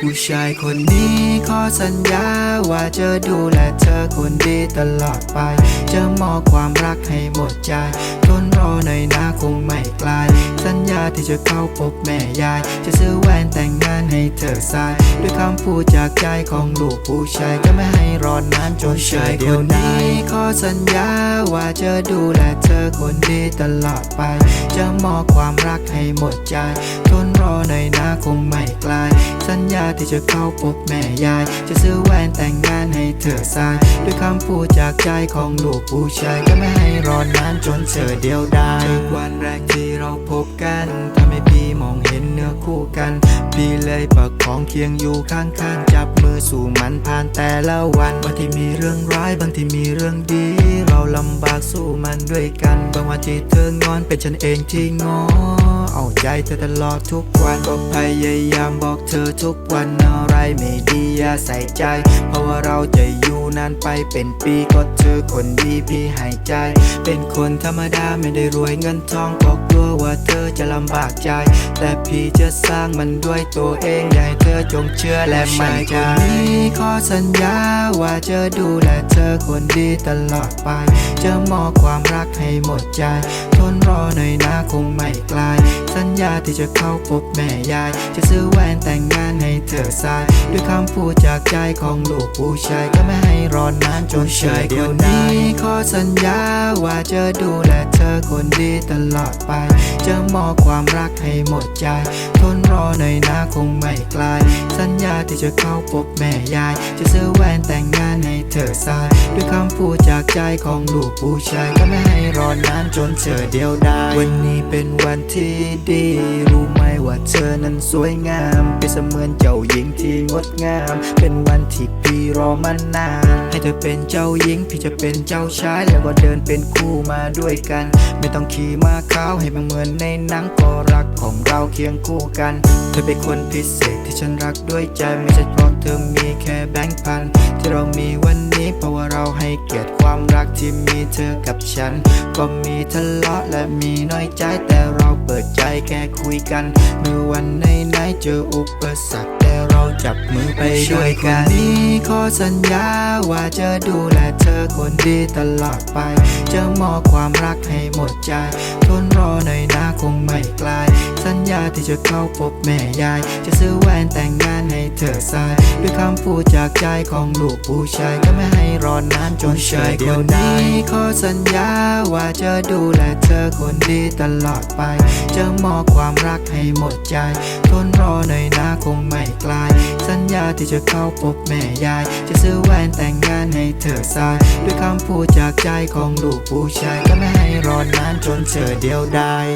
ผู้ชายคนนี้ขอสัญญาว่าจะดูแลเธอคนดีตลอดไป จะมอบความรักให้หมดใจ ทนรอหน่อยนะคงไม่ไกลสัญญาที่จะเข้าพบแม่ยาย จะซื้อแหวนแต่งงานให้เธอใส่ด้วยคำพูดจากใจของลูกผู้ชายก็ไม่ให้รอนนานจนเฉยเดียวนี้ขอสัญญาว่าจะดูแลเธอคนดีตลอดไป จะมอบความรักให้หมดใจ ทนรอหน่อยนะคงไม่ไกล ญญาที่จะเข้าพบแม่ยาย จะซื้อแหวนแต่งงานให้เธอใส่ด้วยคำพูดจากใจของลูกผู้ชายก็ไม่ให้รอนนานจนเธอเดียวดายจากวันแรกที่เราพบกันทำให้พี่มองเห็นเนื้อคู่กัน พี่เลยประคองเคียงอยู่ข้างๆจับมือสู่มันผ่านแต่ละวันบางที่มีเรื่องร้ายบางที่มีเรื่องดี เราลำบากสู้มันด้วยกันบางวันที่เธองอนเป็นฉันเองที่งอเอา เธอตลอดทุกวันก็พยายามบอกเธอทุกวันอะไรไม่ดีอย่าใส่ใจ เพราะว่าเราจะอยู่นานไปเป็นปีก็เธอคนดีพี่หายใจ เป็นคนธรรมดาไม่ได้รวยเงินทองก็กล ว่าเธอจะลำบากใจ แต่พี่จะสร้างมันด้วยตัวเองอยากให้เธอจงเชื่อและมั่นใจขอสัญญาว่าจะดูแลเธอคนดีตลอดไป จะมอบความรักให้หมดใจ ทนรอหน่อยนะคงไม่ไกล สัญญาที่จะเข้าพบแม่ยาย จะซื้อแหวนแต่งงานให้ เธอใส่ด้วยคำพูดจากใจของลูกผู้ชายก็ไม่ให้รอนนานจนเฉยเดียวนี้ขอสัญญาว่าจะดูแลเธอคนดีตลอดไป จะมอบความรักให้หมดใจ ทนรอหน่อยนะคงไม่ไกลสัญญาที่จะเข้าพบแม่ยาย จะซื้อแหวนแต่งงานให้เธอใส่ด้วยคำพูดจากใจของลูกผู้ชายก็ไม่ให้รอนนานจนเธอเดียวดายวันนี้เป็นวันที่ดีรู้ไหม ว่าเธอนั้นสวยงามเป็นเสมือนเจ้าหญิงที่งดงาม เป็นวันที่พี่รอมานาน ให้เธอเป็นเจ้าหญิง พี่จะเป็นเจ้าชาย แล้วก็เดินเป็นคู่มาด้วยกัน ไม่ต้องขี่ม้าขาวให้มันเหมือนในหนังก็รักของเราเคียงคู่กัน เธอเป็นคนพิเศษที่ฉันรักด้วยใจไม่ใช่เพราะเธอมีแค่แบงค์พัน ที่เรามีวันนี้เพราะว่าเราให้เกียรติความรัก ที่มีเธอกับฉัน ก็มีทะเลาะและมีน้อยใจแต่เราเปิดใจแค่คุยกันเมื่อวันไหนไหนๆเจออุปสรรคแต่เราจับมือไปด้วยกันนี้ขอสัญญาว่าจะดูแลเธอคนดีตลอดไป จะมอบความรักให้หมดใจ ทนรอหน่อยนะคงไม่ไกลสัญญาที่จะเข้าพบแม่ยาย จะซื้อแหวนแต่งงานให้เธอใส่ด้วยคำพูดจากใจของลูกผู้ชายก็ไม่ให้รอนานจนเฉยเดียวนี้ขอสัญญาว่าจะดูแลเธอคนดีตลอดไป จะมอบความรักให้หมดใจ ทนรอหน่อยนะคงไม่ไกลสัญญาที่จะเข้าพบแม่ยาย จะซื้อแหวนแต่งงานให้เธอใส่ด้วยคำพูดจากใจของลูกผู้ชายก็ไม่ให้รอนนานจนเธอเดียวดาย